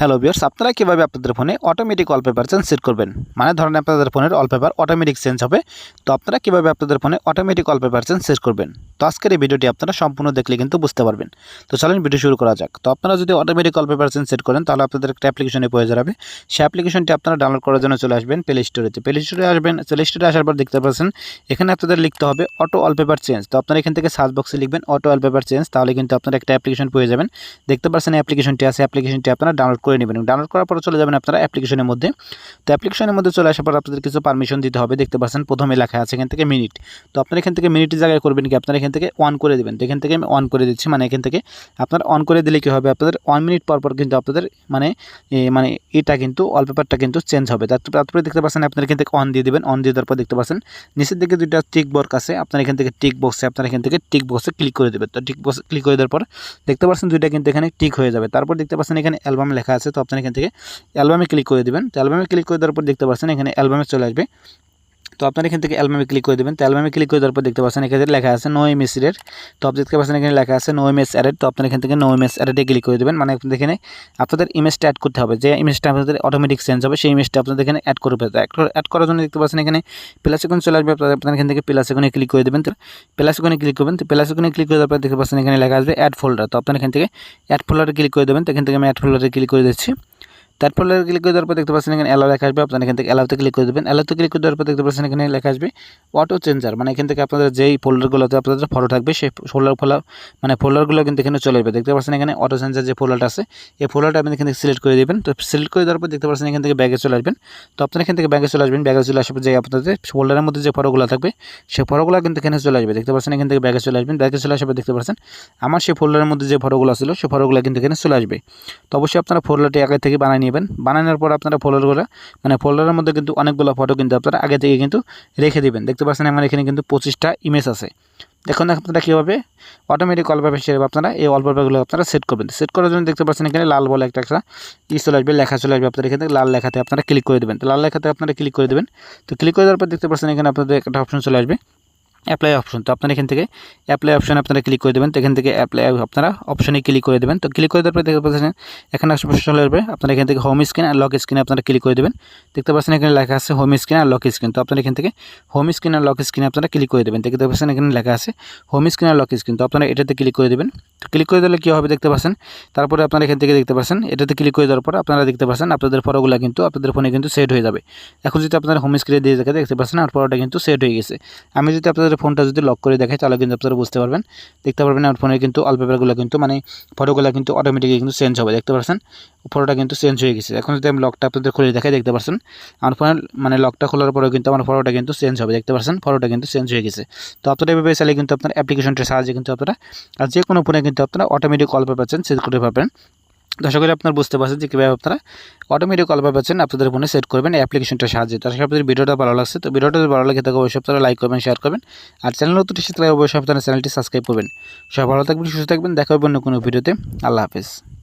Hello বিয়ার্স আপনারা কীভাবে আপনাদের ফোনে অটোমেটিক ওয়ালপেপার চেঞ্জ সেট করবেন? মানে ধরেন আপনাদের ফোনের ওয়ালপেপার অটোমেটিক চেঞ্জ হবে, তো আপনারা কীভাবে আপনাদের ফোনে অটোমেটিক ওয়ালপেপার চেঞ্জ সেট করবেন? তো আজকের এই ভিডিওটি আপনারা সম্পূর্ণ দেখলে কিন্তু বুঝতে পারবেন। তো চলেন ভিডিও শুরু করা যাক। তো আপনারা যদি অটোমেটিক ওয়ালপেপার চেঞ্জ সেট করেন, তাহলে আপনাদের একটা অ্যাপ্লিকেশনে প্রয়োজন হবে। সেই অ্যাপ্লিকেশনটি আপনারা ডাউনলোড করার জন্য চলে আসবেন প্লে স্টোরেতে প্লে স্টোরে আসবেন প্লে স্টোরে আসার পর দেখতে পাচ্ছেন, এখানে আপনাদের লিখতে হবে অটো ওয়ালপেপার চেঞ্জ তো আপনারা এখান থেকে সার্চ বক্সে লিখবেন অটো ওয়ালপেপার চেঞ্জ তাহলে কিন্তু আপনারা একটা অ্যাপ্লিকেশন পেয়ে যাবেন। দেখতে পাচ্ছেন অ্যাপ্লিকেশনটি আছে অ্যাপ্লিকেশনটি আপনারা ডাউনলোড করে নেবেন ডাউনলোড করার পরে চলে যাবেন আপনারা অ্যাপ্লিকেশনের মধ্যে। তো অ্যাপ্লিকেশনের মধ্যে চলে আসার পর আপনাদের কিছু পারমিশন দিতে হবে, দেখতে পাচ্ছেন প্রথমে লেখা আছে এখান থেকে মিনিট তো আপনারা এখান থেকে মিনিটের জায়গায় করবেন কি? আপনারা এখান থেকে অন করে দেবেন। তো এখান থেকে আমি অন করে দিচ্ছি মানে এখান থেকে আপনারা অন করে দিলে কী হবে? আপনাদের ওয়ান মিনিট পর পর কিন্তু আপনাদের মানে মানে এটা কিন্তু ওয়ালপেপারটা কিন্তু চেঞ্জ হবে। তারপরে দেখতে পাচ্ছেন আপনারা এখান থেকে অন দিয়ে দেবেন। অন দিয়ে দেওয়ার পর দেখতে পাচ্ছেন নিচের দিকে দুইটা টিক বক্স আছে। আপনার এখান থেকে টিক বক্সে আপনারা এখান থেকে টিক বক্সে ক্লিক করে দেবেন। তো টিক বক্সে ক্লিক করে দেওয়ার পর দেখতে পাচ্ছেন দুইটা কিন্তু এখানে টিক হয়ে যাবে। তারপর দেখতে পাচ্ছেন এখানে অ্যালবাম লেখা আছে, তো আপনারা এখান থেকে অ্যালবামে ক্লিক করে দেবেন। তো অ্যালবামে ক্লিক করে দেওয়ার পর দেখতে পাচ্ছেন, এখানে অ্যালবামে চলে আসবে। তো আপনারা এখান থেকে অ্যালবামে ক্লিক করে দেবেন। তো অ্যালবামে ক্লিক করে দেওয়ার পর দেখতে পাচ্ছেন এখানে লেখা আছে নো এম এর তো আপনি দেখতে পাচ্ছেন এখানে লেখা আছে নো এম এস অ্যাডেড তো আপনারা এখান থেকে নো এম এস অ্যাডেডে ক্লিক করে দেবেন। মানে আপনাদের এখানে আপনাদের ইমেজটা অ্যাড করতে হবে। যে ইমেজটা আপনাদের অটোমেটিক চেঞ্জ হবে, সেই ইমেজটা আপনাদের এখানে অ্যাড করবে। অ্যাড করার জন্য দেখতে পাচ্ছেন এখানে প্লাস আইকন চলে আসবে। আপনারা এখান থেকে প্লাস আইকনে ক্লিক করে দেবেন। তো প্লাস আইকনে ক্লিক করবেন। তো প্লাস আইকনে ক্লিক করে দেওয়ার পর দেখতে পাচ্ছেন এখানে লেখা আসবে অ্যাড ফোল্ডার তো আপনারা এখান থেকে অ্যাড ফোল্ডারে ক্লিক করে দেবেন। তো এখান থেকে আমি অ্যাড ফোল্ডারে ক্লিক করে দিচ্ছি। তারপর ক্লিক করে দেওয়ার পর দেখতে পাচ্ছেন এখানে অ্যালাউ লেখা আসবে। আপনারা এখান থেকে অ্যালাউতে ক্লিক করে দেবেন। অ্যালাউতে ক্লিক করে দেওয়ার পর দেখতে পাচ্ছেন এখানে লেখা আসবে অটো চেঞ্জার মানে এখান থেকে আপনাদের যেই ফোল্ডারগুলোতে আপনাদের ফটো থাকবে, সেই ফোল্ডার ফোলা মানে ফোল্ডারগুলো কিন্তু এখানে চলে আসবে। দেখতে পাচ্ছেন এখানে অটো চেঞ্জার যে ফোল্ডারটা আছে, এই ফোল্ডারটা আপনি এখান থেকে সিলেক্ট করে দেবেন। তো সিলেক্ট করে দেওয়ার পর দেখতে পাচ্ছেন এখান থেকে ব্যাগে চলে আসবেন। তো আপনারা এখান থেকে ব্যাগে চলে আসবেন। ব্যাগে চলে পর যে আপনাদের ফোল্ডারের মধ্যে যে ফটোগুলো থাকবে, সেই ফটোগুলো কিন্তু এখানে চলে আসবে। দেখতে পাচ্ছেন এখান থেকে ব্যাগে চলে আসবেন। ব্যাগে চলে পর দেখতে পাচ্ছেন আমার সেই ফোল্ডারের মধ্যে যে ফটোগুলো ছিল, সেই ফটোগুলো কিন্তু এখানে চলে আসবে। তো অবশ্যই আপনারা ফোল্ডারটি আগে থেকে বানিয়ে নেবেন। বানানোর পর আপনারা ফোল্ডারগুলো মানে ফোল্ডারের মধ্যে কিন্তু অনেকগুলো ফটো কিন্তু আপনারা আগে থেকে কিন্তু রেখে দিবেন। দেখতে পাচ্ছেন আমার এখানে কিন্তু পঁচিশটা ইমেজ আছে। দেখুন আপনারা কীভাবে অটোমেটিক ওয়ালপেপার হিসেবে আপনারা এই ওয়ালপেপারগুলো আপনারা সেট করবেন। সেট করার জন্য দেখতে পাচ্ছেন এখানে লাল বলে একটা একটা ই চলে আসবে, লেখা চলে আসবে আপনার এখানে লাল লেখাতে আপনারা ক্লিক করে দেবেন। লাল লেখাতে আপনারা ক্লিক করে দেবেন। তো ক্লিক করে দেওয়ার পর দেখতে পাচ্ছেন এখানে আপনাদের একটা অপশন চলে আসবে। অ্যাপ্লাই অপশন তো আপনারা এখান থেকে অ্যাপ্লাই অপশনে আপনারা ক্লিক করে দেবেন। তো এখান থেকে অ্যাপ্লাই আপনারা অপশনে ক্লিক করে দেবেন। তো ক্লিক করে দেওয়ার পর দেখতে পাচ্ছেন, এখানে চলে আসবে। আপনারা এখান থেকে হোম স্ক্রিন আর লক স্ক্রিনে আপনারা ক্লিক করে দেবেন। দেখতে পাচ্ছেন এখানে লেখা আছে হোম স্ক্রিন আর লক স্ক্রিন তো আপনারা এখান থেকে হোম স্ক্রিন আর লক স্ক্রিনে আপনারা ক্লিক করে দেবেন। দেখতে পাচ্ছেন এখানে লেখা আছে হোম স্ক্রিন আর লক স্ক্রিন তো আপনারা এটাতে ক্লিক করে দেবেন। ক্লিক করে দিলে কী হবে দেখতে পাচ্ছেন, তারপরে আপনারা এখান থেকে দেখতে পাচ্ছেন, এটাতে ক্লিক করে দেওয়ার পর আপনারা দেখতে পাচ্ছেন, আপনাদের ফটোগুলো কিন্তু, আপনাদের ফোনে কিন্তু সেট হয়ে যাবে। এখন যদি আপনারা হোম স্ক্রিনে দিয়ে দেখে দেখতে পাচ্ছেন, আর ফটোটা কিন্তু সেট হয়ে গেছে। আমি যদি আপনাদের ফোনটা যদি লক করে দেখে, তাহলে কিন্তু আপনারা বুঝতে পারবেন। দেখতে পারবেন আমার ফোনে কিন্তু ওয়ালপেপারগুলো কিন্তু মানে ফটোগুলো কিন্তু অটোমেটিকলি কিন্তু চেঞ্জ হবে, দেখতে পাচ্ছেন ফটোটা কিন্তু চেঞ্জ হয়ে গেছে। এখন যদি আমি লকটা আপনাদের খুলে দেখাই, দেখতে পাচ্ছেন আমার ফোনের মানে লকটা খোলার পরেও কিন্তু আমার ফটোটা কিন্তু চেঞ্জ হবে, দেখতে পাচ্ছেন ফটোটা কিন্তু চেঞ্জ হয়ে গেছে। তো আপনারা এভাবে চাইলে কিন্তু আপনার অ্যাপ্লিকেশনটার সাহায্যে কিন্তু আপনারা, আর যে কোনো ফোনে কিন্তু আপনারা অটোমেটিক ওয়ালপেপার চেঞ্জ সেট করতে পারবেন করি আপনারা বুঝতে পারছেন যে কীভাবে আপনারা অটোমেটিক কল পাচ্ছেন আপনাদের ফোনে সেট করবেন অ্যাপ্লিকেশনটার সাহায্যে। তার সাথে আপনাদের ভিডিওটা ভালো লাগছে। তো ভিডিওটা যদি ভালো লাগে থাকে, অবশ্যই আপনারা লাইক করবেন শেয়ার করবেন। আর চ্যানেল নতুন এসে তাহলে অবশ্যই আপনারা চ্যানেলটি সাবস্ক্রাইব করবেন। সবাই ভালো থাকবেন, সুস্থ থাকবেন। দেখা হবে অন্য কোনো ভিডিওতে। আল্লাহ হাফেজ।